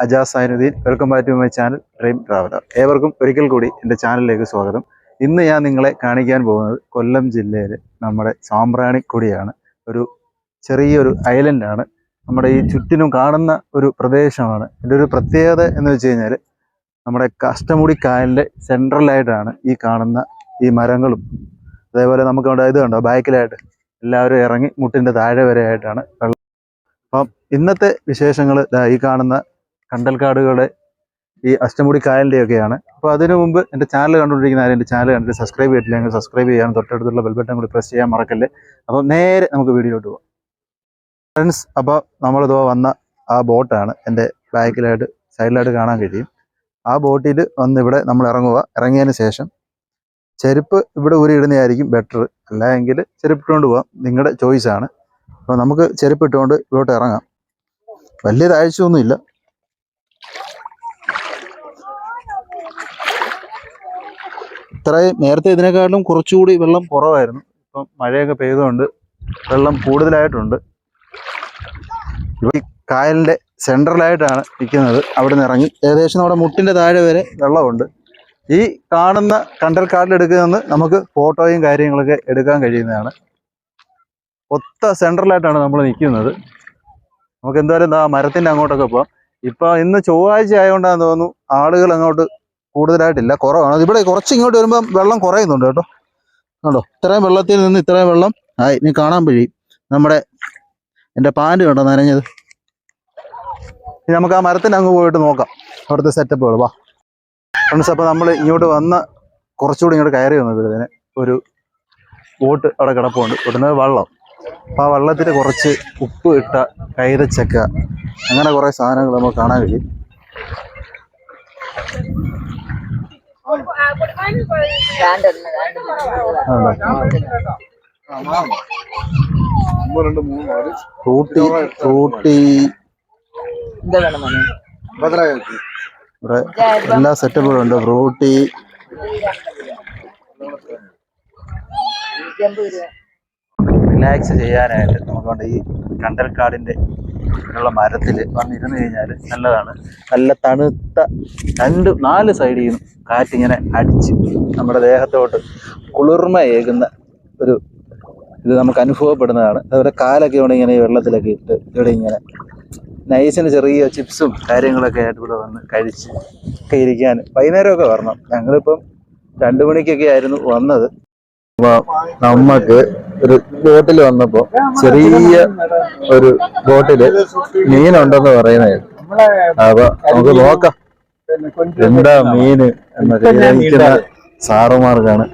Ajas Zainuddin welcome back to my channel dream traveller ഏവർക്കും ഒരിക്കൽ കൂടി എന്റെ ചാനലിലേക്ക് സ്വാഗതം. ഇന്ന് ഞാൻ നിങ്ങളെ കാണിക്കാൻ പോകുന്നത് കൊല്ലം ജില്ലയിൽ നമ്മുടെ സാമ്പ്രാണിക്കൊടിയാണ് ഒരു ചെറിയൊരു ഐലൻഡാണ് നമ്മുടെ ഈ ചുറ്റിനും കാണുന്ന ഒരു പ്രദേശമാണ്. എന്റെ ഒരു പ്രത്യേകത എന്ന് വെച്ച് കഴിഞ്ഞാൽ നമ്മുടെ കഷ്ടമുടി കായലിന്റെ സെൻട്രലായിട്ടാണ് ഈ കാണുന്ന ഈ മരങ്ങളും. അതേപോലെ നമുക്ക് അവിടെ ഇത് കണ്ടോ? ബാക്കിലായിട്ട് എല്ലാവരും ഇറങ്ങി മുട്ടിന്റെ താഴെ വരെയായിട്ടാണ് വെള്ളം. അപ്പം ഇന്നത്തെ വിശേഷങ്ങൾ ഈ കാണുന്ന കണ്ടൽക്കാടുകളുടെ ഈ അഷ്ടമുടി കായലിന്റെയൊക്കെയാണ്. അപ്പോൾ അതിനു മുമ്പ് എന്റെ ചാനൽ കണ്ടുകൊണ്ടിരിക്കുന്ന ആരും എന്റെ ചാനൽ കണ്ടിട്ട് സബ്സ്ക്രൈബ് ചെയ്തിട്ടില്ലെങ്കിൽ സബ്സ്ക്രൈബ് ചെയ്യാൻ തൊട്ടടുത്തുള്ള ബെൽബട്ടൺ കൂടി പ്രസ് ചെയ്യാൻ മറക്കല്ലേ. അപ്പോൾ നേരെ നമുക്ക് വീഡിയോയിലോട്ട് പോകാം ഫ്രണ്ട്സ് അപ്പോൾ നമ്മളിതോ വന്ന ആ ബോട്ടാണ് എന്റെ ബാക്കിലായിട്ട് സൈഡിലായിട്ട് കാണാൻ കഴിയും. ആ ബോട്ടിൽ വന്ന് ഇവിടെ നമ്മൾ ഇറങ്ങുക. ഇറങ്ങിയതിന് ശേഷം ചെരുപ്പ് ഇവിടെ ഊരി ഇടുന്നതായിരിക്കും ബെറ്റർ അല്ല എങ്കിൽ ചെരുപ്പ് ഇട്ടുകൊണ്ട് പോകാം നിങ്ങളുടെ ചോയ്സാണ് അപ്പോൾ നമുക്ക് ചെരുപ്പ് ഇട്ടുകൊണ്ട് ഇവിടോട്ട് ഇറങ്ങാം. വലിയ താഴ്ചയൊന്നുമില്ല. ഇത്രയും നേരത്തെ ഇതിനേക്കാളും കുറച്ചുകൂടി വെള്ളം കുറവായിരുന്നു. ഇപ്പം മഴയൊക്കെ പെയ്തുകൊണ്ട് വെള്ളം കൂടുതലായിട്ടുണ്ട്. ഈ കായലിന്റെ സെൻട്രലായിട്ടാണ് നിൽക്കുന്നത് അവിടെ നിന്ന് ഇറങ്ങി. ഏകദേശം നമ്മുടെ മുട്ടിന്റെ താഴെ വരെ വെള്ളമുണ്ട്. ഈ കാണുന്ന കണ്ടൽ കാട്ടിലെടുക്കുന്ന നമുക്ക് ഫോട്ടോയും കാര്യങ്ങളൊക്കെ എടുക്കാൻ കഴിയുന്നതാണ്. ഒത്ത സെൻട്രലായിട്ടാണ് നമ്മൾ നിൽക്കുന്നത് നമുക്ക് എന്തായാലും ആ മരത്തിന്റെ അങ്ങോട്ടൊക്കെ പോവാം. ഇപ്പം ഇന്ന് ചൊവ്വാഴ്ച ആയതുകൊണ്ടാണെന്ന് തോന്നുന്നു ആളുകൾ അങ്ങോട്ട് കൂടുതലായിട്ടില്ല. കുറവാണ്. ഇവിടെ കുറച്ച് ഇങ്ങോട്ട് വരുമ്പം വെള്ളം കുറയുന്നുണ്ട് കേട്ടോ. കണ്ടോ? ഇത്രയും വെള്ളത്തിൽ നിന്ന് ഇത്രയും വെള്ളം ആയി. ഇനി കാണാൻ വഴി നമ്മുടെ എന്റെ പാന്റ് കണ്ടോ നനഞ്ഞത്? ഇനി നമുക്ക് ആ മരത്തിന്റെ അങ്ങ് പോയിട്ട് നോക്കാം. അവിടുത്തെ സെറ്റപ്പുകൾ വാ. ഫ്രണ്ട്സ് അപ്പോൾ നമ്മൾ ഇങ്ങോട്ട് വന്ന കുറച്ചുകൂടി ഇങ്ങോട്ട് കയറി വന്നപ്പോഴത്തേന് ഒരു ബോട്ട് അവിടെ കിടപ്പുണ്ട്. ഇവിടുന്ന് വെള്ളം. അപ്പോൾ ആ വെള്ളത്തിൽ കുറച്ച് ഉപ്പ് ഇട്ട കൈതച്ചക്ക. അങ്ങനെ കുറേ സാധനങ്ങൾ നമുക്ക് കാണാൻ കഴിയും. Frooti Frooti. എല്ലാ സെറ്റപ്പുകളും ഉണ്ട്. ഫ്രൂട്ടി. റിലാക്സ് ചെയ്യാനായിട്ട് നമുക്കുണ്ട് ഈ കണ്ടൽക്കാടിന്റെ ഉള്ള മരത്തിൽ വന്നിരുന്ന് കഴിഞ്ഞാൽ നല്ലതാണ്. നല്ല തണുത്ത രണ്ട് നാല് സൈഡിൽ നിന്നും കാറ്റിങ്ങനെ അടിച്ച് നമ്മുടെ ദേഹത്തോട്ട് കുളിർമയേകുന്ന ഒരു ഇത് നമുക്ക് അനുഭവപ്പെടുന്നതാണ്. അതുപോലെ കാലൊക്കെ ഇവിടെ ഇങ്ങനെ വെള്ളത്തിലൊക്കെ ഇട്ട് ഇവിടെ ഇങ്ങനെ നൈസിന് ചെറിയ ചിപ്സും കാര്യങ്ങളൊക്കെ ആയിട്ട് ഇവിടെ വന്ന് കഴിച്ച് ഒക്കെ ഇരിക്കാൻ വൈകുന്നേരമൊക്കെ വരണം. ഞങ്ങളിപ്പം രണ്ട് മണിക്കൊക്കെ ആയിരുന്നു വന്നത്. നമ്മക്ക് ഒരു ബോട്ടിൽ വന്നപ്പോ ചെറിയ ഒരു ബോട്ടിൽ മീനുണ്ടെന്ന് പറയുന്നത് അപ്പൊ നമുക്ക് നോക്കാം. എന്താ മീന് എന്നൊക്കെ സാറുമാർക്കാണ്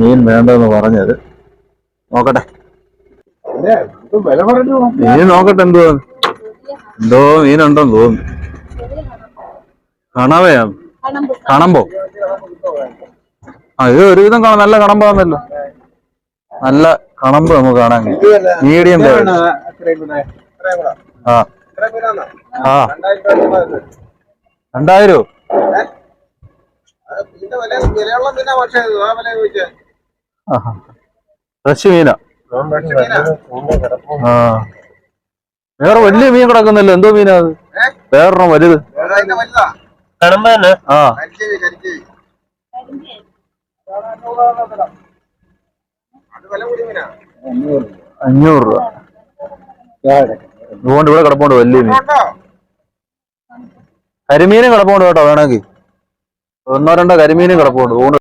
മീൻ വേണ്ടെന്ന് പറഞ്ഞത്. നോക്കട്ടെ. മീൻ നോക്കട്ടെ എന്തോ. എന്തോ മീനുണ്ടെന്ന് തോന്നുന്നു. കണവയാ? കണമ്പോ? ആ ഇത് ഒരുവിധം കാണാം. നല്ല കണമ്പാന്നല്ലോ. നല്ല കണമ്പ് നമുക്ക് കാണാൻ മീഡിയം ആ ആ. രണ്ടായിരോ? ഫ്രഷ് മീനാ. ആ. വേറെ വലിയ മീൻ കിടക്കുന്നല്ലോ. എന്തോ മീനാ അത്? വേറെ വലുത്? ആ. അഞ്ഞൂറ് രൂപ. അതുകൊണ്ട് ഇവിടെ കിടപ്പുണ്ട് വലിയ മീൻ. കരിമീനും കിടപ്പുണ്ട് കേട്ടോ വേണമെങ്കിൽ. ഒന്നോ രണ്ടോ കരിമീനും കിടപ്പുണ്ട്.